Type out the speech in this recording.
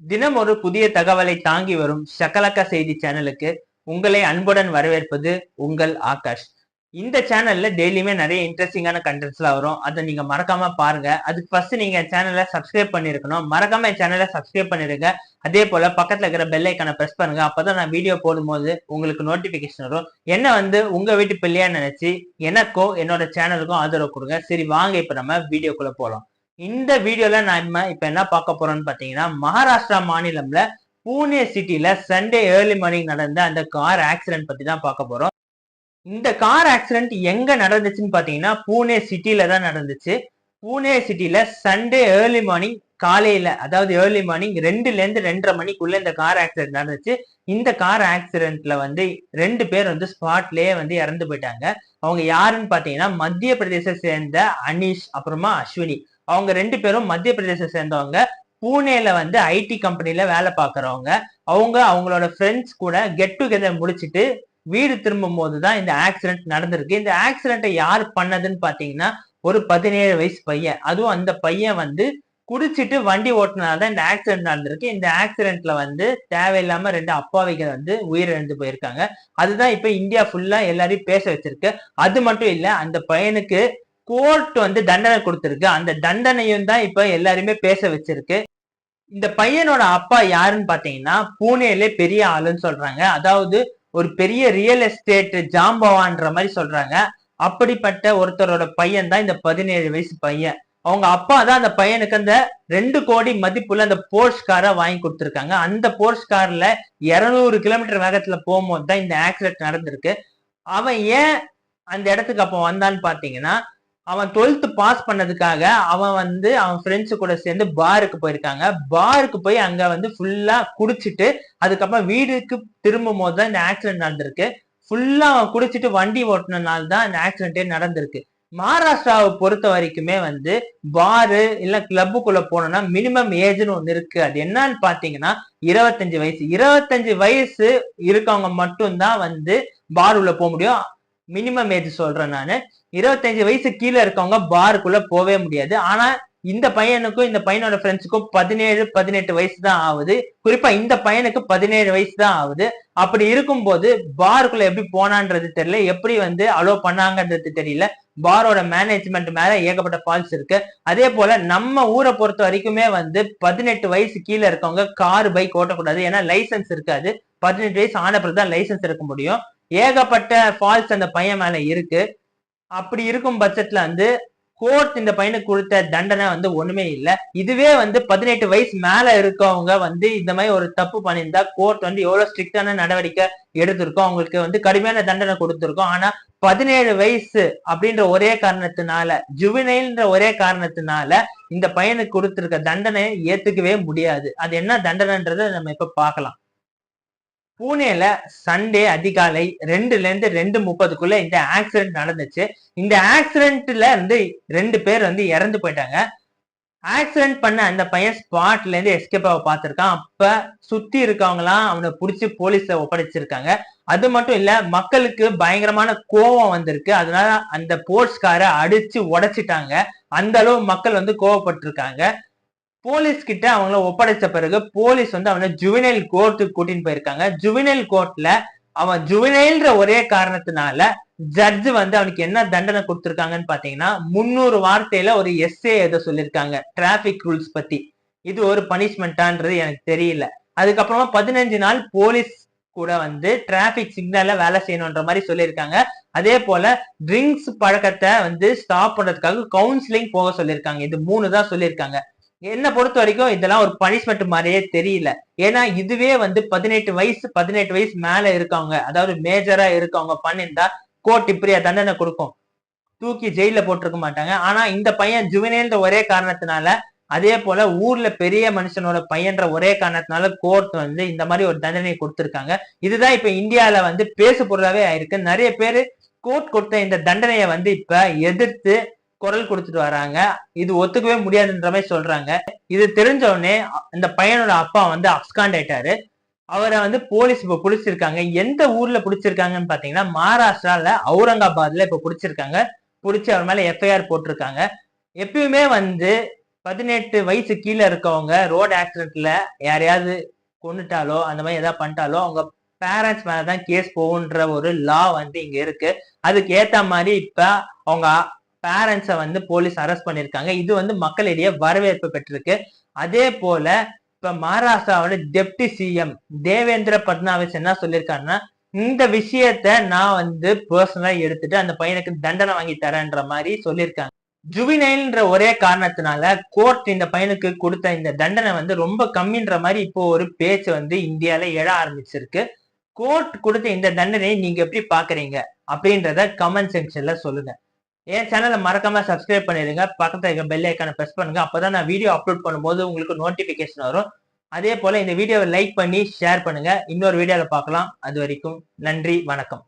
தினம் ஒரு புதிய தகவலை தாங்கி வரும் சகலக்க செய்தி சேனலுக்கு உங்களை அன்புடன் வரவேற்பது உங்கள் ஆகாஷ். இந்த சேனல்ல டெய்லியுமே நிறைய இன்ட்ரெஸ்டிங்கான கண்டென்ட்ஸ்லாம் வரும். அதை நீங்க மறக்காம பாருங்க. அதுக்கு ஃபர்ஸ்ட் நீங்க சேனலை சப்ஸ்கிரைப் பண்ணிருக்கணும். மறக்காம சேனலை சப்ஸ்கிரைப் பண்ணிருங்க. அதே போல பக்கத்துல இருக்கிற பெல் ஐக்கான பிரஸ் பண்ணுங்க. அப்பதான் நான் வீடியோ போடும்போது உங்களுக்கு நோட்டிபிகேஷன் வரும். என்ன வந்து உங்க வீட்டு பிள்ளையா நினைச்சு எனக்கோ என்னோட சேனலுக்கும் ஆதரவு கொடுங்க. சரி வாங்க இப்ப நம்ம வீடியோக்குள்ள போலாம். இந்த வீடியோல நம்ம இப்ப என்ன பார்க்க போறோம்னு பாத்தீங்கன்னா மகாராஷ்டிரா மாநிலம்ல பூனே சிட்டில சண்டே ஏர்லி மார்னிங் நடந்த அந்த கார் ஆக்சிடென்ட் பத்தி தான் பார்க்க போறோம். இந்த கார் ஆக்சிடென்ட் எங்க நடந்துச்சுன்னு பாத்தீங்கன்னா பூனே சிட்டில தான் நடந்துச்சு. பூனே சிட்டில சண்டே ஏர்லி மார்னிங் காலையில அதாவது ஏர்லி மார்னிங் ரெண்டுல இருந்து ரெண்டரை மணிக்குள்ள இந்த கார் ஆக்சிடென்ட் நடந்துச்சு. இந்த கார் ஆக்சிடென்ட்ல வந்து ரெண்டு பேர் வந்து ஸ்பாட்லயே வந்து இறந்து போயிட்டாங்க. அவங்க யாருன்னு பாத்தீங்கன்னா மத்திய பிரதேச சேர்ந்த அனீஷ் அப்புறமா அஸ்வினி. அவங்க ரெண்டு பேரும் மத்திய பிரதேச சேர்ந்தவங்க. பூனேல வந்து ஐடி கம்பெனில வேலை பார்க்குறவங்க. அவங்க அவங்களோட ஃப்ரெண்ட்ஸ் கூட கெட் டுகெதர் முடிச்சிட்டு வீடு திரும்பும் போதுதான் இந்த ஆக்சிடென்ட் நடந்திருக்கு. இந்த ஆக்சிடென்ட்டை யார் பண்ணதுன்னு பார்த்தீங்கன்னா ஒரு பதினேழு வயசு பையன். அதுவும் அந்த பையன் வந்து குடிச்சிட்டு வண்டி ஓட்டினால்தான் இந்த ஆக்சிடென்ட் நடந்திருக்கு. இந்த ஆக்சிடென்ட்ல வந்து தேவையில்லாம ரெண்டு அப்பாவிகள் வந்து உயிரிழந்து போயிருக்காங்க. அதுதான் இப்ப இந்தியா ஃபுல்லா எல்லாரையும் பேச வச்சிருக்கு. அது மட்டும் இல்ல அந்த பையனுக்கு கோர்ட் வந்து தண்டனை கொடுத்துருக்கு. அந்த தண்டனையும் தான் இப்ப எல்லாருமே பேச வச்சிருக்கு. இந்த பையனோட அப்பா யாருன்னு பாத்தீங்கன்னா பூனேலே பெரிய ஆளுன்னு சொல்றாங்க. அதாவது ஒரு பெரிய ரியல் எஸ்டேட் ஜாம்பவான்ற மாதிரி சொல்றாங்க. அப்படிப்பட்ட ஒருத்தரோட பையன் தான் இந்த பதினேழு வயசு பையன். அவங்க அப்பா தான் அந்த பையனுக்கு அந்த ரெண்டு கோடி மதிப்புள்ள அந்த போர்ஸ் காரை வாங்கி கொடுத்துருக்காங்க. அந்த போர்ஸ் கார்ல இருநூறு கிலோமீட்டர் வேகத்துல போகும்போது தான் இந்த ஆக்சிடென்ட் நடந்திருக்கு. அவன் ஏன் அந்த இடத்துக்கு அப்போ வந்தான்னு பாத்தீங்கன்னா அவன் டுவெல்த் பாஸ் பண்ணதுக்காக அவன் வந்து அவன் ஃப்ரெண்ட்ஸு கூட சேர்ந்து பாருக்கு போயிருக்காங்க. பாருக்கு போய் அங்க வந்து ஃபுல்லா குடிச்சிட்டு அதுக்கப்புறம் வீடுக்கு திரும்பும் போது தான் இந்த ஆக்சிடென்ட் நடந்திருக்கு. ஃபுல்லா அவன் குடிச்சிட்டு வண்டி ஓட்டினால தான் இந்த ஆக்சிடென்ட்டே நடந்திருக்கு. மகாராஷ்டிராவை பொறுத்த வரைக்குமே வந்து பாரு இல்ல கிளப்புக்குள்ள போனோம்னா மினிமம் ஏஜ்னு ஒண்ணு இருக்கு. அது என்னன்னு பாத்தீங்கன்னா இருபத்தஞ்சு வயசு. இருபத்தஞ்சு வயசு இருக்கவங்க மட்டும்தான் வந்து பார் உள்ள போக முடியும். மினிமம் ஏஜ் சொல்றேன் நான். இருபத்தஞ்சு வயசு கீழே இருக்கவங்க பாருக்குள்ள போவே முடியாது. ஆனா இந்த பையனுக்கும் இந்த பையனோட ஃப்ரெண்ட்ஸுக்கும் பதினேழு பதினெட்டு வயசு தான் ஆகுது. குறிப்பா இந்த பையனுக்கு பதினேழு வயசு தான் ஆகுது. அப்படி இருக்கும்போது பாருக்குள்ள எப்படி போனான்றது தெரியல. எப்படி வந்து அலோ பண்ணாங்கன்றது தெரியல. பாரோட மேனேஜ்மெண்ட் மேல ஏகப்பட்ட ஃபால்ஸ் இருக்கு. அதே போல நம்ம ஊரை பொறுத்த வரைக்குமே வந்து பதினெட்டு வயசு கீழே இருக்கவங்க கார் பைக் ஓட்டக்கூடாது. ஏன்னா லைசன்ஸ் இருக்காது. பதினெட்டு வயசு ஆன பிறகு தான் லைசன்ஸ் இருக்க முடியும். ஏகப்பட்ட ஃபால்ஸ் அந்த பையன் மேல இருக்கு. அப்படி இருக்கும் பட்சத்துல வந்து கோர்ட் இந்த பையனுக்கு கொடுத்த தண்டனை வந்து ஒண்ணுமே இல்லை. இதுவே வந்து பதினெட்டு வயசு மேல இருக்கவங்க வந்து இந்த மாதிரி ஒரு தப்பு பண்ணியிருந்தா கோர்ட் வந்து எவ்வளவு ஸ்ட்ரிக்டான நடவடிக்கை எடுத்திருக்கோம் அவங்களுக்கு வந்து கடுமையான தண்டனை கொடுத்திருக்கோம். ஆனா பதினேழு வயசு அப்படின்ற ஒரே காரணத்தினால ஜுவினைல்ன்ற ஒரே காரணத்தினால இந்த பையனுக்கு கொடுத்திருக்க தண்டனையை ஏத்துக்கவே முடியாது. அது என்ன தண்டனைன்றதை நம்ம இப்ப பார்க்கலாம். பூனேல சண்டே அதிகாலை ரெண்டுல இருந்து ரெண்டு முப்பதுக்குள்ள இந்த ஆக்சிடென்ட் நடந்துச்சு. இந்த ஆக்சிடென்ட்ல இருந்து ரெண்டு பேர் வந்து இறந்து போயிட்டாங்க. ஆக்சிடென்ட் பண்ண அந்த பையன் ஸ்பாட்ல இருந்து எஸ்கேப் ஆக பார்த்திருக்கான். அப்ப சுத்தி இருக்கவங்களாம் அவனை பிடிச்சி போலீஸ்ல ஒப்படைச்சிருக்காங்க. அது மட்டும் இல்ல மக்களுக்கு பயங்கரமான கோபம் வந்திருக்கு. அதனால அந்த போர்ட்ஸ் காரை அடிச்சு உடைச்சிட்டாங்க. அந்த அளவு மக்கள் வந்து கோவப்பட்டிருக்காங்க. போலீஸ் கிட்ட அவங்கள ஒப்படைச்ச பிறகு போலீஸ் வந்து அவனை ஜுவினைல் கோர்ட்டுக்கு கூட்டின்னு போயிருக்காங்க. ஜுவினைல் கோர்ட்ல அவன் ஜுவினைல்ன்ற ஒரே காரணத்தினால ஜட்ஜ் வந்து அவனுக்கு என்ன தண்டனை கொடுத்துருக்காங்கன்னு பாத்தீங்கன்னா முன்னூறு வார்த்தையில ஒரு எஸ்ஏ எதை சொல்லியிருக்காங்க. டிராபிக் ரூல்ஸ் பத்தி. இது ஒரு பனிஷ்மெண்டான்றது எனக்கு தெரியல. அதுக்கப்புறமா பதினஞ்சு நாள் போலீஸ் கூட வந்து டிராபிக் சிக்னல்ல வேலை செய்யணும்ன்ற மாதிரி சொல்லியிருக்காங்க. அதே போல ட்ரிங்க்ஸ் பழக்கத்தை வந்து ஸ்டாப் பண்றதுக்காக கவுன்சிலிங் போக சொல்லியிருக்காங்க. இது மூணு தான் சொல்லியிருக்காங்க. என்ன பொறுத்த வரைக்கும் இதெல்லாம் ஒரு பனிஷ்மெண்ட் மாதிரியே தெரியல. ஏன்னா இதுவே வந்து பதினெட்டு வயசு பதினெட்டு வயசு மேல இருக்கவங்க அதாவது மேஜரா இருக்கவங்க பண்ணியிருந்தா கோர்ட் இப்படியா தண்டனை கொடுக்கும். தூக்கி ஜெயில போட்டிருக்க மாட்டாங்க. ஆனா இந்த பையன் ஜுவனேன்ற ஒரே காரணத்தினால அதே போல ஊர்ல பெரிய மனுஷனோட பையன்ற ஒரே காரணத்தினால கோர்ட் வந்து இந்த மாதிரி ஒரு தண்டனை கொடுத்திருக்காங்க. இதுதான் இப்ப இந்தியால வந்து பேசு பொருளாவே ஆயிருக்கு. நிறைய பேரு கோர்ட் கொடுத்த இந்த தண்டனையை வந்து இப்ப எதிர்த்து குரல் கொடுத்துட்டு வராங்க. இது ஒத்துக்கவே முடியாதுன்ற மாதிரி சொல்றாங்க. இது தெரிஞ்ச உடனே இந்த பையனோட அப்பா வந்து அப்ஸ்காண்ட் ஆயிட்டாரு. அவரை வந்து போலீஸ் இப்ப பிடிச்சிருக்காங்க. எந்த ஊர்ல பிடிச்சிருக்காங்கன்னு பாத்தீங்கன்னா மகாராஷ்டிரால அவுரங்காபாத்ல இப்ப பிடிச்சிருக்காங்க. பிடிச்சி அவர் மேல எஃப்ஐஆர் போட்டிருக்காங்க. எப்பயுமே வந்து பதினெட்டு வயசு கீழே இருக்கவங்க ரோடு ஆக்சிடென்ட்ல யாரையாவது கொண்டுட்டாலோ அந்த மாதிரி ஏதாவது பண்ணிட்டாலோ அவங்க பேரண்ட்ஸ் மேலதான் கேஸ் போகுன்ற ஒரு லா வந்து இங்க இருக்கு. அதுக்கு ஏத்த மாதிரி இப்ப அவங்க பேரண்ட்ஸை வந்து போலீஸ் அரெஸ்ட் பண்ணியிருக்காங்க இது வந்து மக்களிடையே வரவேற்பு பெற்றிருக்கு. அதே போல இப்ப மகாராஷ்டிராவோட டெப்டி சிஎம் தேவேந்திர பட்னாவிஸ் என்ன சொல்லியிருக்காருன்னா இந்த விஷயத்த நான் வந்து பர்சனலா எடுத்துட்டு அந்த பையனுக்கு தண்டனை வாங்கி தரேன்ற மாதிரி சொல்லியிருக்காங்க ஜுவினைல்ன்ற ஒரே காரணத்தினால கோர்ட் இந்த பையனுக்கு கொடுத்த இந்த தண்டனை வந்து ரொம்ப கம்மின்ற மாதிரி இப்போ ஒரு பேச்சு வந்து இந்தியால எழ ஆரம்பிச்சிருக்கு. கோர்ட் கொடுத்த இந்த தண்டனையை நீங்க எப்படி பாக்குறீங்க? அப்படின்றத கமெண்ட் செக்ஷன்ல சொல்லுங்க. என் சேனலை மறக்காம சப்ஸ்கிரைப் பண்ணிடுங்க. பக்கத்தில் இருக்க பெல் ஐக்கான ப்ரெஸ் பண்ணுங்க. அப்பதான் நான் வீடியோ அப்லோட் பண்ணும்போது உங்களுக்கு நோட்டிபிகேஷன் வரும். அதே போல இந்த வீடியோவை லைக் பண்ணி ஷேர் பண்ணுங்க. இன்னொரு வீடியோவில் பார்க்கலாம். அது வரைக்கும் நன்றி வணக்கம்.